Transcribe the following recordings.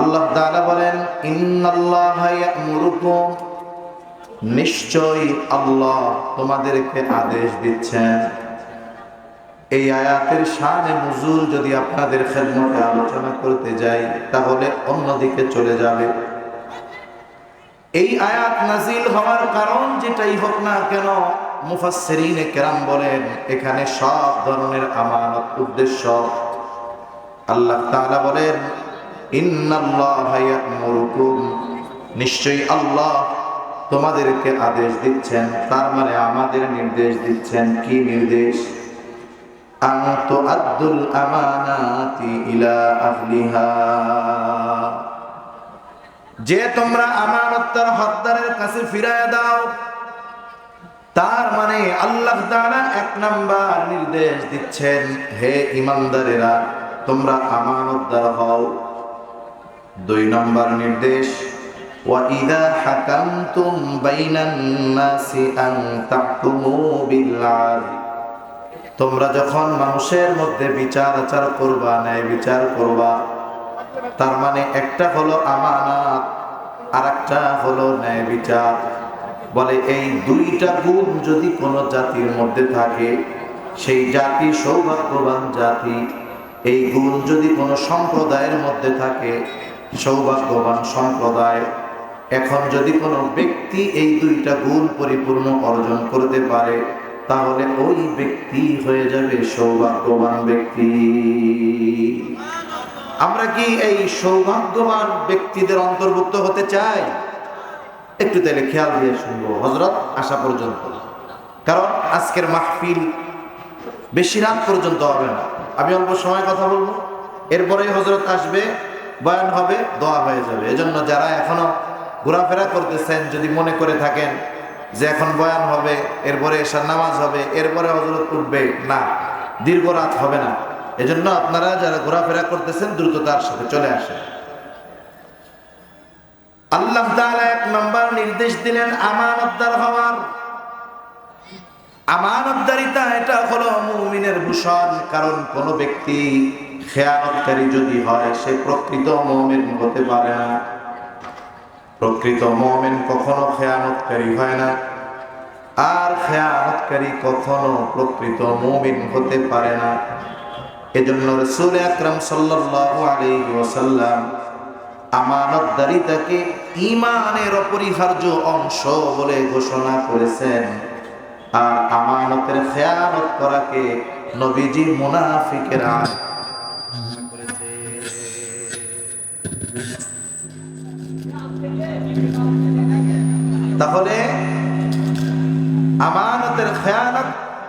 আল্লাহ তাআলা বলেন, ইন্নাল্লাহা ইয়া'মুরুকুম। নিশ্চয়ই আল্লাহ তোমাদেরকে আদেশ দিচ্ছেন। এই আয়াতের শানে নুজুল যদি আপনাদের খেদমতে আলোচনা করতে যাই, তাহলে অন্যদিকে চলে যাবে। এই আয়াত নাজিল হওয়ার কারণ যেটাই হোক না কেন, মুফাসসিরিনে কেরাম বলেন, এখানে সব ধরনের আমানত উদ্দেশ্য। আল্লাহ তাআলা বলেন নিশ্চয়ই আল্লাহ তোমাদেরকে আদেশ দিচ্ছেন, তার মানে আমাদের নির্দেশ দিচ্ছেন। কি নির্দেশ? তুআদ্দুল আমানাতি ইলা যে তোমরা আমানত তার হকদারের কাছে ফিরায় দাও, তার মানে আল্লাহ তাআলা এক নাম্বার নির্দেশ দিচ্ছেন, হে ইমানদারেরা তোমরা আমানতদার হও। দুই নম্বর নির্দেশ وَإِذَا حَكَمْتُمْ بَيْنَ النَّاسِ أَن تَحْكُمُوا بِالْعَدْلِ তোমরা যখন মানুষের মধ্যে বিচার আচার করবা ন্যায় বিচার করবা তার মানে একটা হলো আমানাত আর একটা হলো ন্যায় বিচার বলে এই দুইটা গুণ যদি কোনো জাতির মধ্যে থাকে সেই জাতি সৌভাগ্যবান জাতি এই গুণ যদি কোনো সম্প্রদায়ের মধ্যে থাকে সৌভাগ্যবান সম্প্রদায়। এখন যদি কোনো ব্যক্তি এই দুইটা গুণ পরিপূর্ণ অর্জন করতে পারে, তাহলে ওই ব্যক্তি হয়ে যাবে সৌভাগ্যবান ব্যক্তি। আমরা কি এই সৌভাগ্যবান ব্যক্তিদের অন্তর্ভুক্ত হতে চাই? একটু তাহলে খেয়াল দিয়ে শুনব হজরত আসা পর্যন্ত। কারণ আজকের মাহফিল বেশি রাত পর্যন্ত হবে না। আমি অল্প সময় কথা বলব। এরপরে হজরত আসবে। বয়ান হবে, দোয়া হয়ে যাবে। এজন্য যারা এখনও ঘোরাফেরা করতেছেন, যদি মনে করে থাকেন যে এখন বয়ান হবে, এরপরে এসার নামাজ হবে, এরপরে হজরত উঠবে, না, দীর্ঘ রাত হবে না। এজন্য আপনারা যারা ঘোরাফেরা করতেছেন দ্রুততার সাথে চলে আসেন। আল্লাহ এক নম্বর নির্দেশ দিলেন, আমানতদার হওয়ার। আমানতদারিতা, এটা হলো মুমিনের ভূষণ, কারণ কোন ব্যক্তি খেয়ানতকারী যদি হয়, সে প্রকৃত মুমিন হতে পারে না। প্রকৃত মুমিন কখনো খেয়ানতকারী হয় না। আর খেয়ানতকারী কখনো প্রকৃত মুমিন হতে পারে না। এজন্য রসুল আকরাম সাল্লাল্লাহু আলাইহি ওয়াসাল্লাম আমানতদারিতাকে ইমানের অপরিহার্য অংশ বলে ঘোষণা করেছেন। আর আমানতের খেয়ানত করাকে নবীজি মুনাফিকেরা তাহলে আমানতের খেয়ানত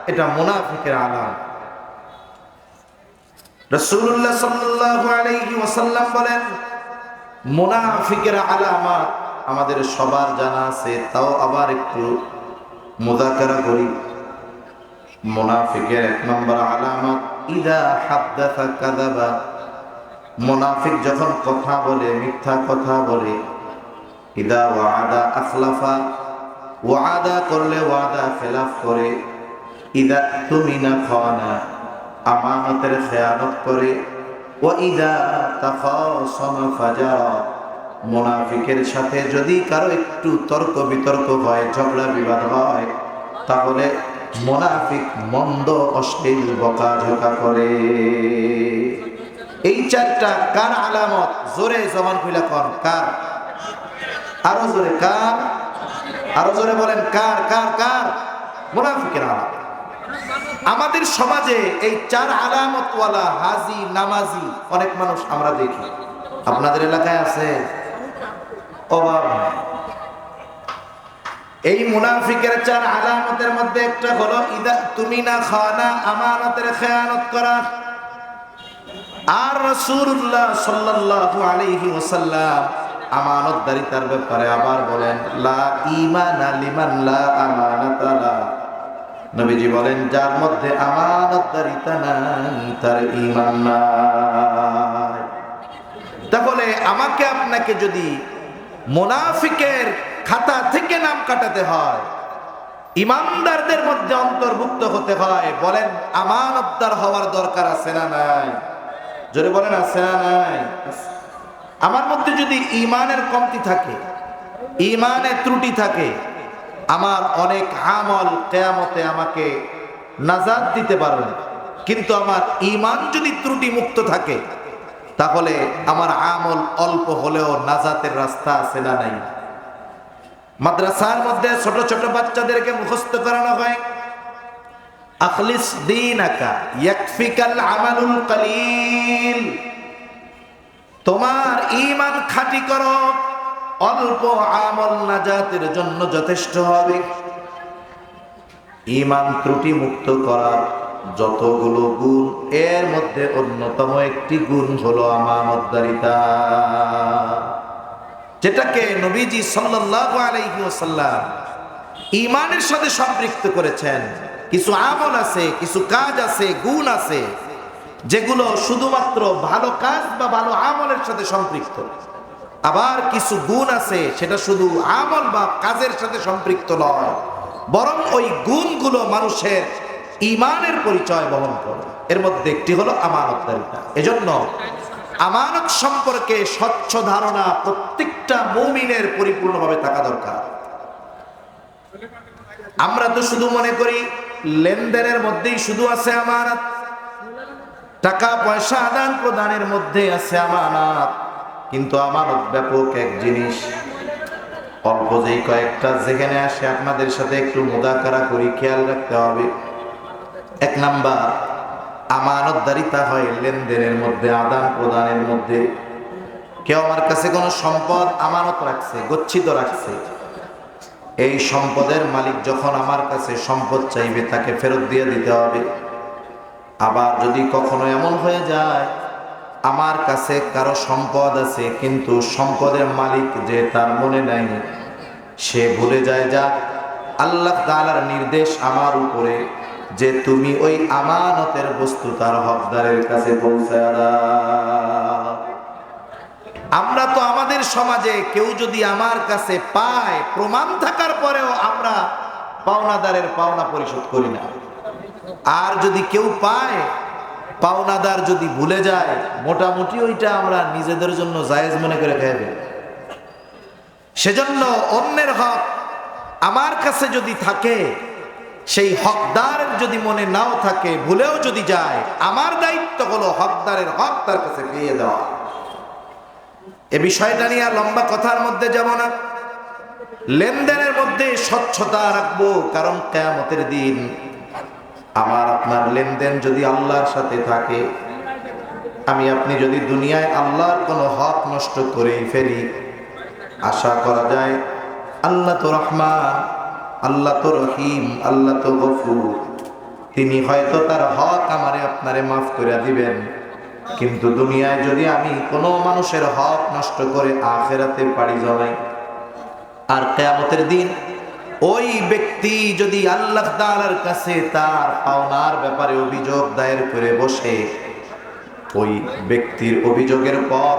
এটা মুনাফিকের আলাম। রসুল্লাহ বলেন, মুনাফিকের আমাদের সবার জানা আছে, তাও আবার একটু মুদাকারা করি। মুনাফিকের এক নম্বর আলামত, ইদা হাদ্দাথা কাযাবা মুনাফিক যখন কথা বলে, মিথ্যা কথা বলে, ইদা ওয়াদা আখলাফা ওয়াদা করলে ওয়াদা খেলাফ করে। ইদা তুমি না খাওয়ানা আমানতের খেয়ানত করে। ও ইদা তাখাসামা ফাজারা মুনাফিকের সাথে যদি কারও একটু তর্ক বিতর্ক হয়, ঝগড়া বিবাদ হয়, তাহলে মোনাফিক মন্দ অশ্লীল বকা ঝোকা করে। এই চারটা কার আলামত? জোরে জবান খুলে কর কার? আরও জোরে, কার? আরও জোরে বলেন, কার কার কার? মুনাফিকের আলামত। আমাদের সমাজে এই চার আলামতওয়ালা, হাজি, নামাজি, অনেক মানুষ আমরা দেখি। আপনাদের এলাকায় আছে? অভাব এই মুনাফিকের চার আলামতের মধ্যে একটা হলো, ইদা তুমি না খানা আমানতের খেয়ানত করা। আর রাসূলুল্লাহ সাল্লাল্লাহু আলাইহি ওয়াসাল্লাম আমানতদারিতার ব্যাপারে আবার বলেন, লা ঈমানা লিমান লা আমানাতা লা। নবীজি বলেন, যার মধ্যে আমানতদারিতা নাই, তার ঈমান নাই। তাহলে আমাকে আপনাকে যদি মুনাফিকের খাতা থেকে নাম কাটাতে হয় ইমানদারদের মধ্যে অন্তর্ভুক্ত হতে হয়, বলেন, আমানতদার হওয়ার দরকার আছে না নাই? জোরে বলেন, আছে নাই? আমার মধ্যে যদি ইমানের কমতি থাকে, ইমানের ত্রুটি থাকে, আমার অনেক আমল কেয়ামতে আমাকে নাজাদ দিতে পারবে। কিন্তু আমার ইমান যদি ত্রুটি মুক্ত থাকে, তাহলে আমার আমল অল্প হলেও নাজাতের রাস্তা আছে না নাই? মাদ্রাসার মধ্যে ছোট ছোট বাচ্চাদেরকে মুখস্থ করানো হয়। আখলিস দিনাকা, ইয়াকফিকাল আমালুল কালিল। তোমার ইমান খাঁটি করো, অল্প আমল নাজাতের জন্য যথেষ্ট হবে। ইমান ত্রুটি মুক্ত করার যতগুলো গুণ, এর মধ্যে অন্যতম একটি গুণ হলো আমানতদারিতা। যেটাকে নবীজি সাল্লাল্লাহু আলাইহি ওয়াসাল্লাম ইমানের সাথে সম্পৃক্ত করেছেন। কিছু আমল আছে, কিছু কাজ আছে, গুণ আছে, যেগুলো শুধুমাত্র ভালো কাজ বা ভালো আমলের সাথে সম্পৃক্ত। আবার কিছু গুণ আছে, সেটা শুধু আমল বা কাজের সাথে সম্পৃক্ত নয়, বরং ওই গুণগুলো মানুষের ইমানের পরিচয় বহন করে। এর মধ্যে একটি হলো আমানতদারিতা এজন্য আমানত সম্পর্কে স্বচ্ছ ধারণা প্রত্যেকটা মুমিনের পরিপূর্ণভাবে থাকা দরকার। আমরা তো শুধু মনে করি লেনদেনের মধ্যেই শুধু আছে আমানত। টাকা পয়সা আদান প্রদানের মধ্যে আছে আমানত। কিন্তু আমানত ব্যাপক এক জিনিস। অল্প যেই কয়েকটা যেখানে আসে আপনাদের সাথে একটু মোদাকারা করি, খেয়াল রাখতে হবে। এক নাম্বার, আমানতদারিতা হয় লেনদেনের মধ্যে, আদান প্রদানের মধ্যে। কেউ আমার কাছে কোনো সম্পদ আমানত রাখছে, গচ্ছিত রাখছে। এই সম্পদের মালিক যখন আমার কাছে সম্পদ চাইবে, তাকে ফেরত দিয়ে দিতে হবে। আবার যদি কখনো এমন হয়ে যায়, আমার কাছে কারও সম্পদ আছে, কিন্তু সম্পদের মালিক যে তার মনে নাই, সে ভুলে যায় যা আল্লাহ তাআলার নির্দেশ আমার উপরে, যে তুমি ওই আমানতের বস্তু তার হকদারের কাছে পৌঁছায় আমরা তো আমাদের সমাজে কেউ যদি আমার কাছে পায়, প্রমাণ থাকার পরেও আমরা পাওনাদারের পাওনা পরিশোধ করি না আর যদি কেউ পায়, পাওনাদার যদি ভুলে যায়, মোটামুটি ওইটা আমরা নিজেদের জন্য জায়েজ মনে করে ফেলি। সেজন্য অন্যের হক আমার কাছে যদি থাকে, সেই হকদারের যদি মনে নাও থাকে, ভুলেও যদি যায়, আমার দায়িত্ব হলো হকদারের হক তার কাছে পেয়ে দেওয়া এ বিষয়টা নিয়ে লম্বা কথার মধ্যে যাব না। লেনদেনের মধ্যে স্বচ্ছতা রাখব, কারণ কেয়ামতের দিন আমার আপনার লেনদেন যদি আল্লাহর সাথে থাকে, আমি আপনি যদি দুনিয়ায় আল্লাহর কোনো হক নষ্ট করেই ফেলি, আশা করা যায় আল্লাহ তো রহমান, আল্লাহ তো রহিম, আল্লাহ তো গফুর। তিনি হয়তো তার হক আমারে আপনারে মাফ করে দিবেন। কিন্তু দুনিয়ায় যদি আমি কোনো মানুষের হক নষ্ট করে আখেরাতে পাড়ি জমাই, আর কেয়ামতের দিন ওই ব্যক্তি যদি আল্লাহ তাআলার কাছে তার পাওনার ব্যাপারে অভিযোগ দায়ের করে বসে, ওই ব্যক্তির অভিযোগের পর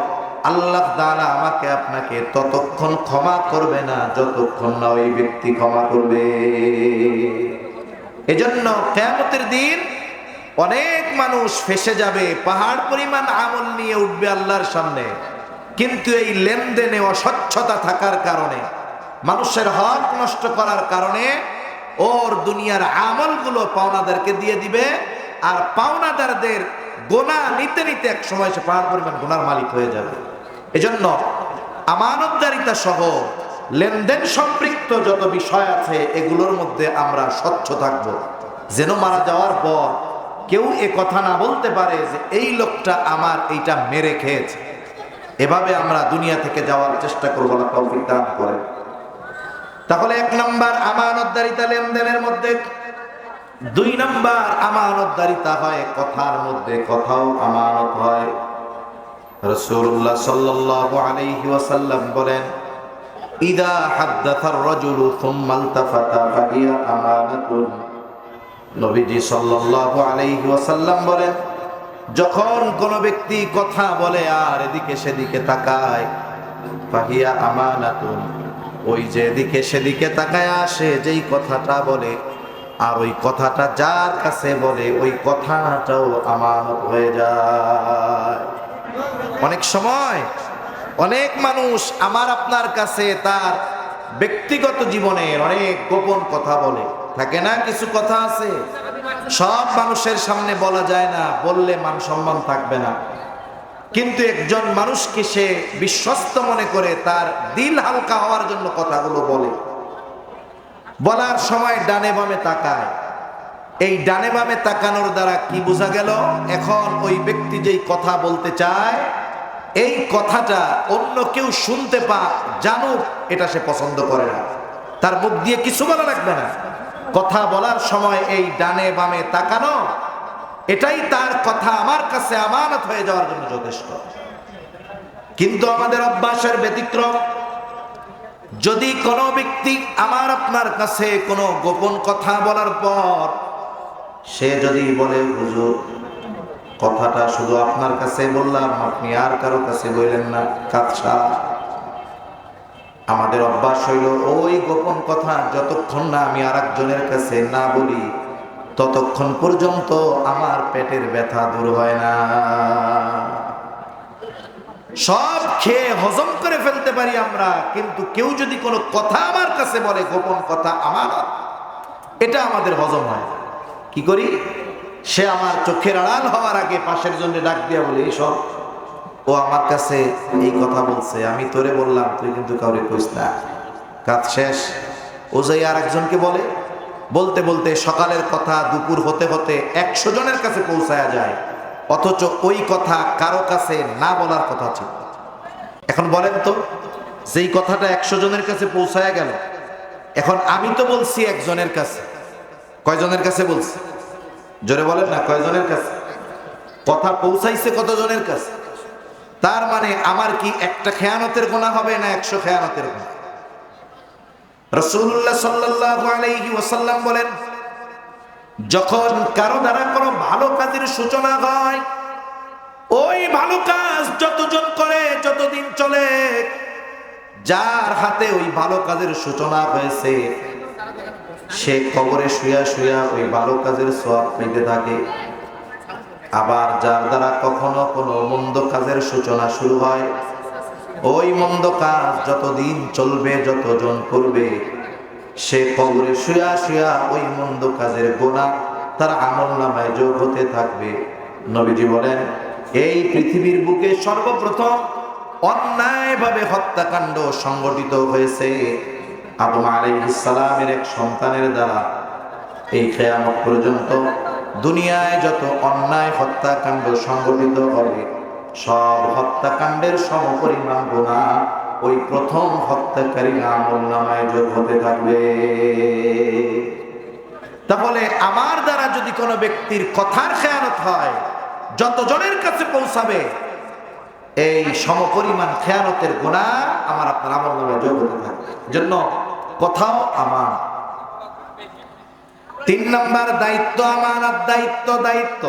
আল্লাহ তাআলা আমাকে আপনাকে ততক্ষণ ক্ষমা করবে না, যতক্ষণ না ওই ব্যক্তি ক্ষমা করবে। এজন্য কেয়ামতের দিন অনেক মানুষ ফেসে যাবে, পাহাড় পরিমাণ আমল নিয়ে উঠবে আল্লাহর সামনে। কিন্তু এই লেনদেনে অস্বচ্ছতা থাকার কারণে, মানুষের হক নষ্ট করার কারণে ওর দুনিয়ার আমলগুলো পাওনাদারকে দিয়ে দিবে, আর পাওনাদারদের গোনা নিতে নিতে এক সময় সে পাহাড় পরিমাণ গোনার মালিক হয়ে যাবে। এজন্য আমানতদারিতা সহ লেনদেন সম্পৃক্ত যত বিষয় আছে, এগুলোর মধ্যে আমরা স্বচ্ছ থাকব। যেন মারা যাওয়ার পর কেউ এ কথা না বলতে পারে যে এই লোকটা আমার এইটা মেরে খেয়েছে। এভাবে আমরা দুনিয়া থেকে যাওয়ার চেষ্টা করব না, তৌফিক দান করে তাহলে এক নাম্বার আমানতদারিতা লেনদেনের মধ্যে, দুই নাম্বার আমানতদারিতা হয় কথার মধ্যে, কথাও আমানত হয়। রসুল্লাহ সাল্লাল্লাহু আলাইহি ওয়াসাল্লাম বলেন, ইদা হাদ্দাথার রাজুলু থুম্মা ইলতাফাতা ফাহিয়া আমানাতুন নবীজি সাল্লাল্লাহু আলাইহি ওয়াসাল্লাম বলেন, যখন কোন ব্যক্তি কথা বলে আর এদিকে সেদিকে তাকায়, ফাহিয়া আমানাতুন, ওই যে এদিকে সেদিকে তাকায় আসে, যেই কথাটা বলে, আর ওই কথাটা যার কাছে বলে, ওই কথাটাও আমানত হয়ে যায়। অনেক সময় অনেক মানুষ আমার আপনার কাছে তার ব্যক্তিগত জীবনের অনেক গোপন কথা বলে। থাকে না, কিছু কথা আছে? সব মানুষের সামনে বলা যায় না, বললে মান সম্মান থাকবে না। কিন্তু একজন মানুষকে সে বিশ্বস্ত মনে করে, তার দিল হালকা হওয়ার জন্য কথাগুলো বলে। বলার সময় ডানে বামে তাকায়। এই ডানে বামে তাকানোর দ্বারা কি বোঝা গেল? এখন ওই ব্যক্তি যেই কথা বলতে চায়, এই কথাটা অন্য কেউ শুনতে পা জানুক, এটা সে পছন্দ করে না। তার মুখ দিয়ে কিছু বলা রাখবে না। কথা বলার সময় এই ডানে বামে তাকানো, এটাই তার কথা। আমার কাছে আমানত হয়ে যাওয়ার জন্য যথেষ্ট। কিন্তু আমাদের অভ্যাসের ব্যতিক্রম, যদি কোনো ব্যক্তি আমার আপনার কাছে কোনো গোপন কথা বলার পর সে যদি বলে, হুজুর, কথাটা শুধু আপনার কাছে বললাম, আপনি আর কারও কাছে বললেন না কাছা আমাদের অভ্যাস হইল ওই গোপন কথা, যতক্ষণ না আমি আর একজনের কাছে না বলি, ততক্ষণ পর্যন্ত আমার পেটের ব্যথা দূর হয় না। সব খেয়ে হজম করে ফেলতে পারি আমরা, কিন্তু কেউ যদি কোনো কথা আমার কাছে বলে, গোপন কথা আমার, এটা আমাদের হজম হয় কি করি? সে আমার চোখের আড়াল হওয়ার আগে পাশের জন্য ডাক দিয়া বলে এইসব ও আমার কাছে এই কথা বলছে, আমি তোরে বললাম, তুই কিন্তু কাউরে কইস না। কাজ শেষ। ও যাই আর একজনকে বলে, বলতে বলতে সকালের কথা দুপুর হতে হতে একশো জনের কাছে পৌঁছায়া যায়, অথচ ওই কথা কারও কাছে না বলার কথা ছিল। এখন বলেন তো, যেই কথাটা একশো জনের কাছে পৌঁছায়া গেল, এখন আমি তো বলছি একজনের কাছে। কয়জনের কাছে বলছি? জোরে বলেন না, কয়জনের কাছে? কথা পৌঁছাইছে কতজনের কাছে? তার মানে আমার কি একটা খেয়ানতের গোনা হবে না একশো খেয়ানতের গোনা রসুল্লাহ সাল্লাহ আলাইহি ওয়াসাল্লাম বলেন, যখন কারও দ্বারা কোনো ভালো কাজের সূচনা হয়, ওই ভালো কাজ যতজন করে, যতদিন চলে, যার হাতে ওই ভালো কাজের সূচনা হয়েছে, সে কবরে শুয়া শুয়া ওই ভালো কাজের সব পেতে থাকে। আবার যার দ্বারা কখনো কোনো মন্দ কাজের সূচনা শুরু হয়, ওই মন্দ কাজ যতদিন চলবে, যতজন করবে, সে কবরে শুয়া শুয়া ওই মন্দ কাজের গোনা তার আমল নামায় যোগ হতে থাকবে। নবীজি বলেন, এই পৃথিবীর বুকে সর্বপ্রথম অন্যায়ভাবে হত্যাকাণ্ড সংগঠিত হয়েছে। আদম আলাইহিস সালামের এক সন্তানের দ্বারা এই খেয়ামত পর্যন্ত দুনিয়ায় যত অন্যায় হত্যাকাণ্ড সংগঠিত হবে, সব হত্যাকাণ্ডের সমপরিমাণ গোনা ওই প্রথম হত্যাকারী আমল নামায় যোগ হতে থাকবে। তাহলে আমার দ্বারা যদি কোনো ব্যক্তির কথার খেয়ানত হয়, যতজনের কাছে পৌঁছাবে, এই সমপরিমাণ খেয়ানতের গোনা আমার আপনার আমল নামায় যোগ হতে থাকবে। জন্য কথাও আমার। তিন নম্বর দায়িত্ব আমার দায়িত্ব দায়িত্ব।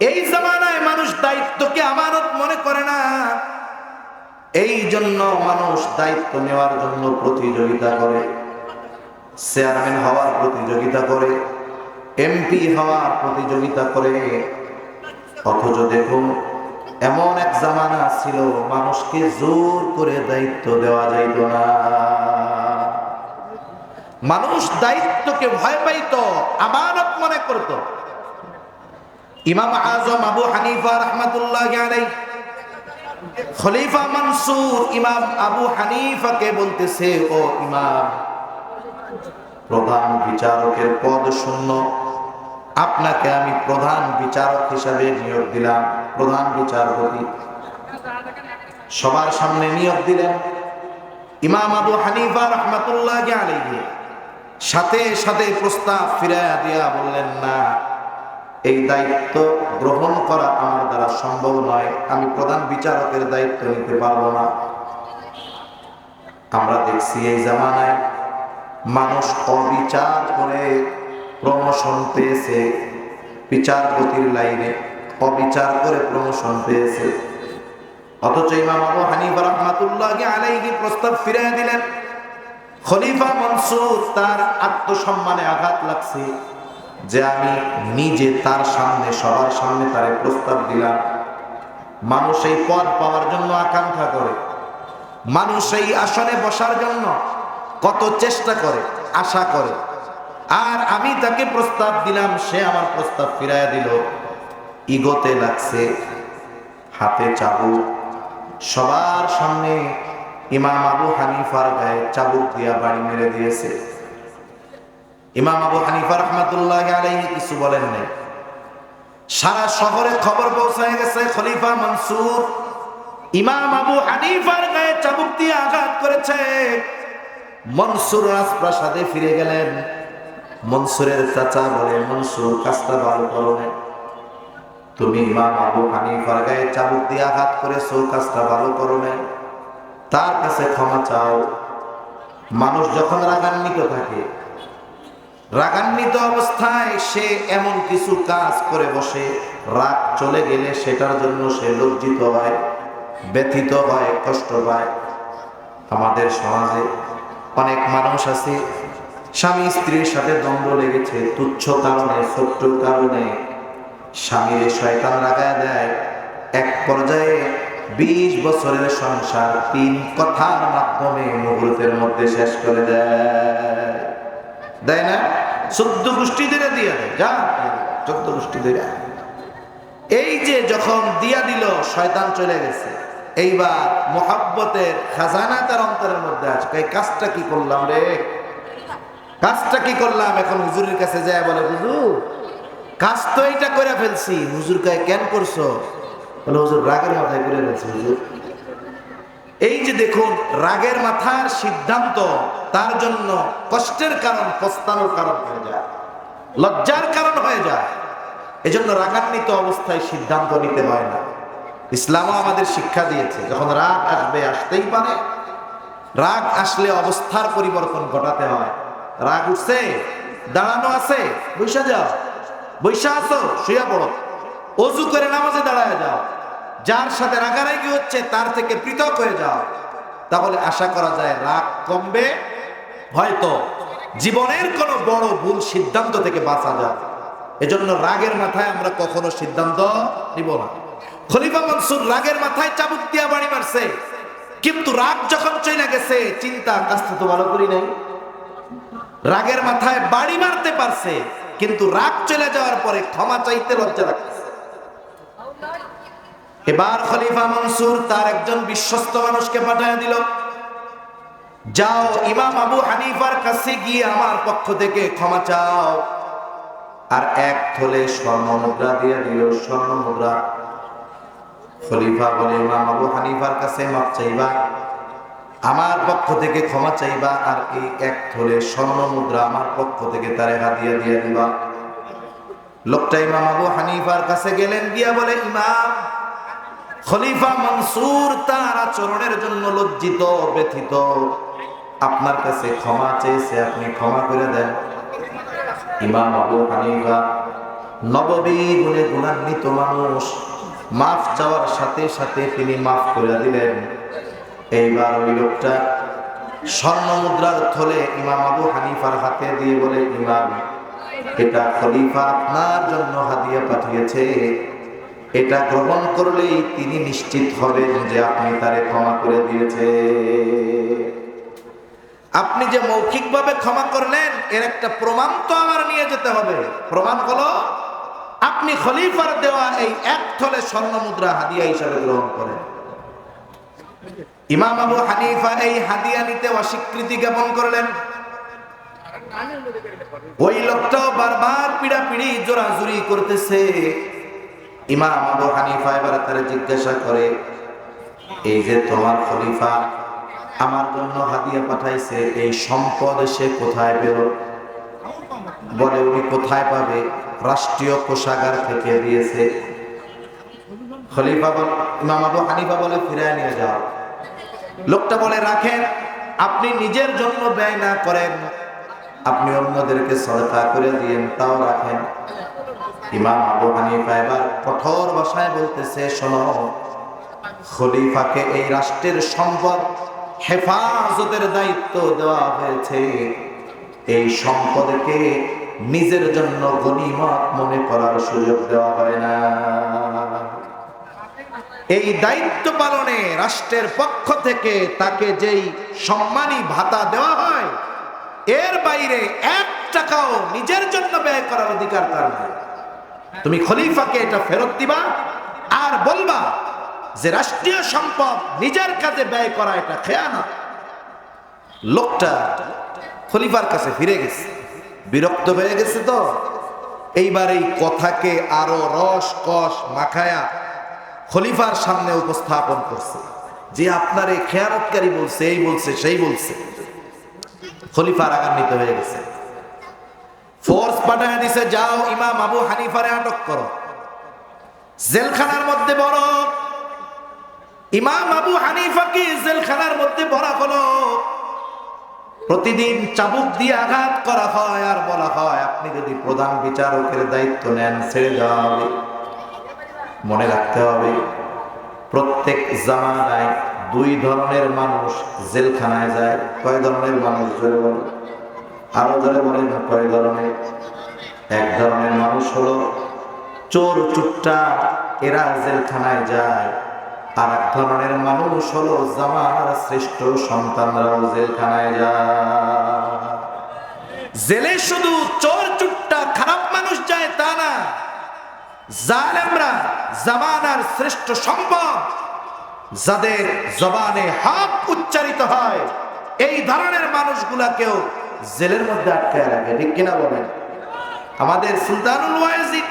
এই জামানায় মানুষ দায়িত্বকে আমানত মনে করে না। এই জন্য মানুষ দায়িত্ব নেওয়ার জন্য প্রতিযোগিতা করে। চেয়ারম্যান হওয়ার প্রতিযোগিতা করে। এমপি হওয়ার প্রতিযোগিতা করে। অথচ দেখুন, এমন এক জামানা ছিল, মানুষকে জোর করে দায়িত্ব দেওয়া যাইত না। মানুষ দায়িত্বকে ভয় পাইত, আমানত মনে করত। ইমাম আজম আবু হানিফা রহমতুল্লাহ খলিফা মনসুর ইমাম আবু হানিফাকে বলতেছে, ও ইমাম, প্রধান বিচারকের পদ শূন্য। আপনাকে আমি প্রধান বিচারক হিসাবে নিয়োগ দিলাম, প্রধান বিচারপতি। সবার সামনে নিয়োগ দিলেন। ইমাম আবু হানিফা রহমতুল্লাহ আলাইহি সাথে সাথে প্রস্তাব ফিরাইয়া দিয়া বললেন, না, এই দায়িত্ব গ্রহণ করা আমার দ্বারা সম্ভব নয়। আমি প্রধান বিচারকের দায়িত্ব নিতে পারব না। আমরা দেখছি এই জামানায় মানুষ অবিচার করে প্রমোশন পেয়েছে, বিচারপতির লাইনে অবিচার করে প্রমোশন পেয়েছে। অথচ ইমাম আবু হানিফা রহমাতুল্লাহ আলাইহি প্রস্তাব ফিরিয়ে দিলেন খলিফা মনসুর তার আত্মসম্মানে আঘাত লাগছে যে আমি নিজে তার সামনে, সবার সামনে তারে প্রস্তাব দিলাম। মানুষ এই পদ পাওয়ার জন্য আকাঙ্ক্ষা করে। মানুষ এই আসনে বসার জন্য কত চেষ্টা করে, আশা করে। আর আমি তাকে প্রস্তাব দিলাম, সে আমার প্রস্তাব ফিরাইয়া দিল। ইগোতে লাগছে হাতে চাবুক। সবার সামনে ইমাম আবু হানিফার গায়ে চাবুক দিয়া বাড়ি মেরে দিয়েছে ইমাম আবু হানিফা রহমতুল্লাহ আলাইহি কিছু বলেন নাই সারা শহরে খবর পৌঁছায় গেছে, খলিফা মনসুর ইমাম আবু হানিফার গায়ে চাবুক দিয়ে আঘাত করেছে মনসুর রাজপ্রাসাদে ফিরে গেলেন মনসুরের চাচা বলে, মনসুর, কাজটা ভালো করো। তুমি ইমাম আবু হানিফার গায়ে চাবুক দিয়ে আঘাত করেছ, কাজটা ভালো করো না। তার কাছে ক্ষমা চাও। মানুষ যখন রাগান্বিত থাকে, রাগান্বিত অবস্থায় সে এমন কিছু কাজ করে বসে, রাগ চলে গেলে সেটার জন্য সে লজ্জিত হয়, ব্যথিত হয়, কষ্ট পায়। আমাদের সমাজে অনেক মানুষ আছে, স্বামী স্ত্রীর সাথে দ্বন্দ্ব লেগেছে, তুচ্ছ কারণে ছোট্ট কারণে। স্বামীর শয়তান রাগায় দেয়, এক পর্যায়ে বিশ বছরের সংসার তিন কথার মাধ্যমে মুহূর্তের মধ্যে শেষ করে দেয়। দেয় না? চোদ্দ গোষ্ঠী ধরে দিয়ে দেয়। যা চোদ্দ গোষ্ঠী ধরে। এই যে যখন দিয়া দিল, শয়তান চলে গেছে। এইবার মোহাব্বতের খাজানা তার অন্তরের মধ্যে আছে। এই কাজটা কি করলাম রে? কাজটা কি করলাম? এখন হুজুরের কাছে যায় বলে, হুজুর, কাজ তো এইটা করে ফেলছি। হুজুর কায়, কেন করছ? বলে, হুজুর, রাগের মাথায় করে ফেলছি হুজুর। এই যে দেখুন, রাগের মাথার সিদ্ধান্ত তার জন্য কষ্টের কারণ, পস্তানোর কারণ হয়ে যায়, লজ্জার কারণ হয়ে যায়। এজন্য রাগান্বিত অবস্থায় সিদ্ধান্ত নিতে হয় না। ইসলামও আমাদের শিক্ষা দিয়েছে, যখন রাগ আসবে, আসতেই পারে। রাগ আসলে অবস্থার পরিবর্তন ঘটাতে হয়। রাগ উঠছে, দাঁড়ানো আছে, বৈশা যাও, বৈশা আসো, শুয়া পড়ো। অজু করে নামাজে দাঁড়ায় যাও। যার সাথে রাগারাগি হচ্ছে, তার থেকে পৃথক হয়ে যাও। তাহলে আশা করা যায় রাগ কমবে। হয়তো জীবনের কোনো বড় ভুল সিদ্ধান্ত থেকে বাঁচা যায় এজন্য রাগের মাথায় আমরা কখনো সিদ্ধান্ত নিব না। খলিফা মনসুর রাগের মাথায় চাবুক দিয়া বাড়ি মারছে। কিন্তু রাগ যখন চলে গেছে, চিন্তা, কাজটা তো ভালো করি নাই। রাগের মাথায় বাড়ি মারতে পারছে, কিন্তু রাগ চলে যাওয়ার পরে ক্ষমা চাইতে লজ্জা রাখতেছে এবার খলিফা মনসুর তার একজন বিশ্বস্ত মানুষকে পাঠায় দিল। যাও, ইমাম আবু হানিফার কাছে গিয়ে আমার পক্ষ থেকে ক্ষমা চাও। আর এক থলে স্বর্ণ মুদ্রা দিয়ে দিল স্বর্ণ মুদ্রা খলিফা বলে, ইমাম আবু হানিফার কাছে মাপ চাইবা, আমার পক্ষ থেকে ক্ষমা চাইবা, আর এই এক থলে স্বর্ণ মুদ্রা আমার পক্ষ থেকে তারে হাদিয়া দিয়ে দিবা। লোকটা ইমাম আবু হানিফার কাছে গেলেন দিয়া বলে, ইমাম খলিফা মনসুর তার আচরণের জন্য লজ্জিত, ব্যথিত। আপনার কাছে ক্ষমা চেয়েছে, আপনি ক্ষমা করে দেন। ইমাম আবু হানিফা নববী গুণে গুণান্বিত মানুষ। মাফ চাওয়ার সাথে সাথে তিনি মাফ করে দিলেন। এইবার ওই লোকটা স্বর্ণ মুদ্রার থলে ইমাম আবু হানিফার হাতে দিয়ে বলে, ইমাম, এটা খলিফা আপনার জন্য হাদিয়া পাঠিয়েছে। এটা গ্রহণ করলেই তিনি নিশ্চিত হবেন যে আপনি তারে ক্ষমা করে দিয়েছে আপনি যে মৌখিকভাবে ক্ষমা করলেন, এর একটা প্রমাণ তো আমার নিয়ে যেতে হবে। প্রমাণ হলো, আপনি খলিফার দেওয়া এই এক থলে স্বর্ণ মুদ্রা হাদিয়া হিসাবে গ্রহণ করেন। ইমাম আবু হানিফা এই হাদিয়া নিতে অস্বীকৃতি জ্ঞাপন করলেন। ওই লোকটাও বারবার পিড়াপিড়ি, জোরাজুরি করতেছে। ইমাম আবু হানিফা এবার তারা জিজ্ঞাসা করে, এই যে তোমার খলিফা আমার জন্য হাদিয়া পাঠাইছে, এই সম্পদ সে কোথায় পেল? বলে, উনি কোথায় পাবে? রাষ্ট্রীয় কোষাগার থেকে দিয়েছে। খলিফা ইমাম আবু হানিফা বলে, ফিরায় নিয়ে যাও। লোকটা বলে, রাখেন, আপনি নিজের জন্য ব্যয় না করেন, আপনি অন্যদেরকে সরকার করে দিয়েন, তাও রাখেন। ইমাম আবু হানিফা এবার কঠোর ভাষায় বলতেছে, শোনো, খলিফাকে এই রাষ্ট্রের সম্পদ হেফাজতের দায়িত্ব দেওয়া হয়েছে। এই সম্পদকে নিজের জন্য গনিমত মনে করার সুযোগ দেওয়া হয় না। এই দায়িত্ব পালনে রাষ্ট্রের পক্ষ থেকে তাকে যেই সম্মানী ভাতা দেওয়া হয়, এর বাইরে এক টাকাও নিজের জন্য ব্যয় করার অধিকার তার নাই। তুমি খলিফাকে এটা ফেরত দিবা আর বলবা যে রাষ্ট্রীয় সম্পদ নিজের কাজে ব্যয় করা এটা খেয়ানা লোকটা খলিফার কাছে ফিরে গেছে। বিরক্ত হয়ে গেছে তো। এইবার এই কথাকে আরও রস, কষ মাখায়া খলিফার সামনে উপস্থাপন করছে। যে আপনার এই খেয়ারতকারী বলছে, এই বলছে, সেই বলছে। খলিফার আগান্বিত হয়ে গেছে। ফোর্স পাঠায় দিছে, যাও ইমাম আবু হানিফারে আটক করো। জেলখানার মধ্যে বড়। ইমাম আবু হানিফা হানিফাকে জেলখানার মধ্যে ভরা হলো প্রতিদিন চাবুক দিয়ে আঘাত করা হয় আর বলা হয়, আপনি যদি প্রধান বিচারকের দায়িত্ব নেন, ছেড়ে দেওয়া হবে। মনে রাখতে হবে, প্রত্যেক জামানায় দুই ধরনের মানুষ জেলখানায় যায়। কয় ধরনের মানুষ? জোরে বলে আরও ধরে বলেন কয় ধরনের। এক ধরনের মানুষ হলো চোর চুট্টা এরা জেলখানায় যায়। আর এক ধরনের মানুষ হলো জামানার শ্রেষ্ঠ সন্তানরাও জেলখানায় যায়। জেলে শুধু চোর চুট্টা খারাপ মানুষ যায় তা না। জালেমরা জামানার শ্রেষ্ঠ সম্পদ, যাদের জবানে হক উচ্চারিত হয়। এই ধরনের মানুষগুলাকেও জেলের মধ্যে আটকায় রাখে, ঠিক কিনা বলেন? আমাদের সুলতানুল ওয়াজিদ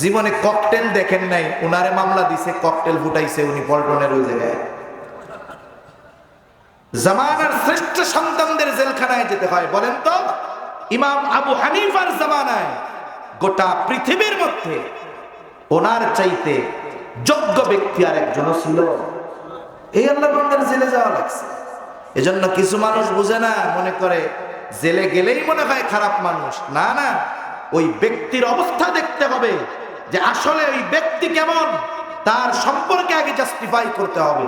জীবনে ককটেল দেখেন নাই, উনারে মামলা দিছে ককটেল ফুটাইছে উনি পল্টনের ওই জায়গায়। জামানার শ্রেষ্ঠ সন্তানদের জেলখানায় যেতে হয়, বলেন তো? ইমাম আবু হানিফার জামানায় গোটা পৃথিবীর মধ্যে ওনার চাইতে যোগ্য ব্যক্তি আর একজনও ছিল। এই আল্লাহ জেলে যাওয়া লাগছে। এজন্য কিছু মানুষ বুঝে না, মনে করে জেলে গেলেই মনে হয় খারাপ মানুষ। না না। ওই ব্যক্তির অবস্থা দেখতে হবে যে আসলে ওই ব্যক্তি কেমন, তার সম্পর্কে আগে জাস্টিফাই করতে হবে।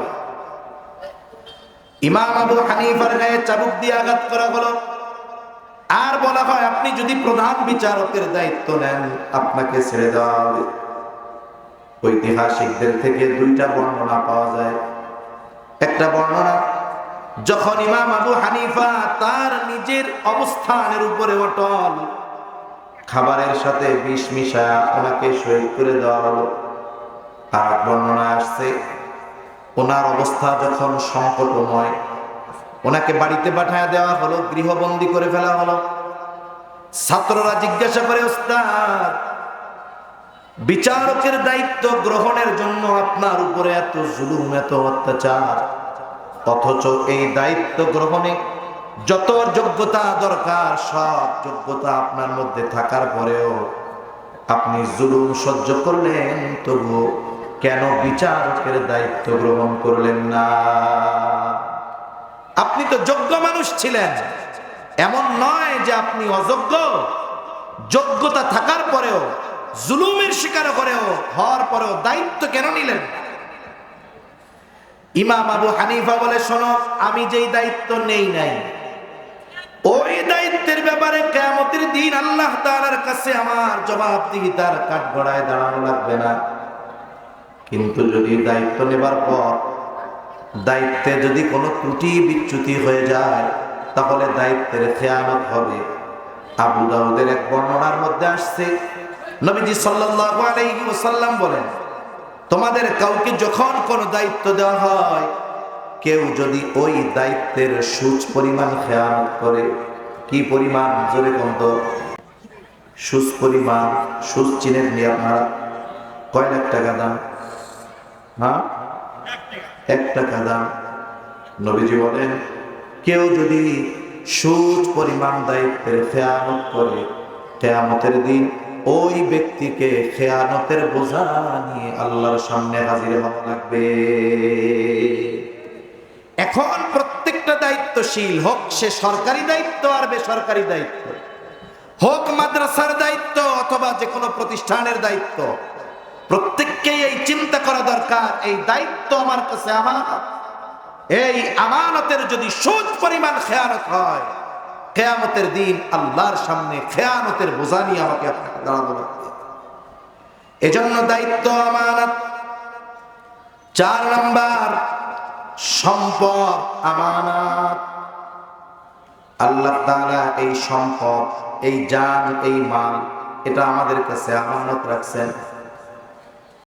ইমাম আবু হানিফার গায়ে চাবুক দিয়ে আঘাত করা হলো। আর বলা হয়, আপনি যদি প্রধান বিচারকের দায়িত্ব নেন, আপনাকে ছেড়ে দেওয়া হবে। ঐতিহাসিকদের থেকে দুইটা বর্ণনা পাওয়া যায়। একটা বর্ণনা যখন ইমাম আবু হানিফা তার নিজের অবস্থানের উপরে অটল, খাবারের সাথে বিষ মিশা ওনাকে শহীদ করে দেওয়া হলো। এক বর্ণনা আসছে, ওনার অবস্থা যখন সংকটময়, ওনাকে বাড়িতে পাঠায় দেওয়া হলো, গৃহবন্দী করে ফেলা হলো। ছাত্ররা জিজ্ঞাসা করে, ওস্তাদ, বিচারকের দায়িত্ব গ্রহণের জন্য আপনার উপরে এত জুলুম, এত অত্যাচার অথচ এই দায়িত্ব গ্রহণে যত যোগ্যতা দরকার, সব যোগ্যতা আপনার মধ্যে থাকার পরেও আপনি জুলুম সহ্য করলেন তবু কেন বিচারকের দায়িত্ব গ্রহণ করলেন না? আপনি তো যোগ্য মানুষ ছিলেন। এমন নয় যে আপনি অযোগ্য। যোগ্যতা থাকার পরেও, জুলুমের শিকার করেও হওয়ার পরেও, দায়িত্ব কেন নিলেন? ইমাম আবু হানিফা বলে, শোনো, আমি যেই দায়িত্ব নেই নাই, ওই দায়িত্বের ব্যাপারে কেমতের দিন আল্লাহ তাআলার কাছে আমার জবাবদিহিতার কাঠগড়ায় দাঁড়ানো লাগবে না। কিন্তু যদি দায়িত্ব নেবার পর দায়িত্বে যদি কোনো ত্রুটি বিচ্যুতি হয়ে যায়, তাহলে দায়িত্বের খেয়ানত হবে। আবু দাউদের এক বর্ণনার মধ্যে আসছে। নবীজি সাল্লাল্লাহু আলাইহি ওয়াসাল্লাম বলেন তোমাদের কাউকে যখন কোনো দায়িত্ব দেওয়া হয়, কেউ যদি ওই দায়িত্বের সুচ পরিমাণ খেয়াল করে, কি পরিমাণ? জোরে কন্ত সুচ পরিমাণ, সুচ চিনেন নিয়ে আপনারা? কয় লাখ টাকা দাম? হ্যাঁ? এক টাকা দাম। নবীজি বলেন, কেউ যদি সুচ পরিমাণ দায়িত্বের খেয়ানত করে খেয়ামতের দিন ওই ব্যক্তিকে খেয়ানতের বোঝা নিয়ে আল্লাহর সামনে হাজির হওয়া লাগবে। এখন প্রত্যেকটা দায়িত্বশীল, হোক সে সরকারি দায়িত্ব আর বেসরকারি দায়িত্ব, হোক মাদ্রাসার দায়িত্ব অথবা যে কোনো প্রতিষ্ঠানের দায়িত্ব, প্রত্যেককেই এই চিন্তা করা দরকার, এই দায়িত্ব আমার কাছে আমানত এই আমানতের যদি সুদ পরিমাণ খেয়ানত হয় খেয়ামতের দিন আল্লাহর সামনে খেয়ানতের বোঝা নিয়ে আমাকে আপনাকে দাঁড়ানো লাগবে। এজন্য দায়িত্ব আমানত। চার নাম্বার, সম্পদ আমানত। আল্লাহ তাআলা এই সম্পদ, এই জান, এই মাল, এটা আমাদের কাছে আমানত রাখছেন।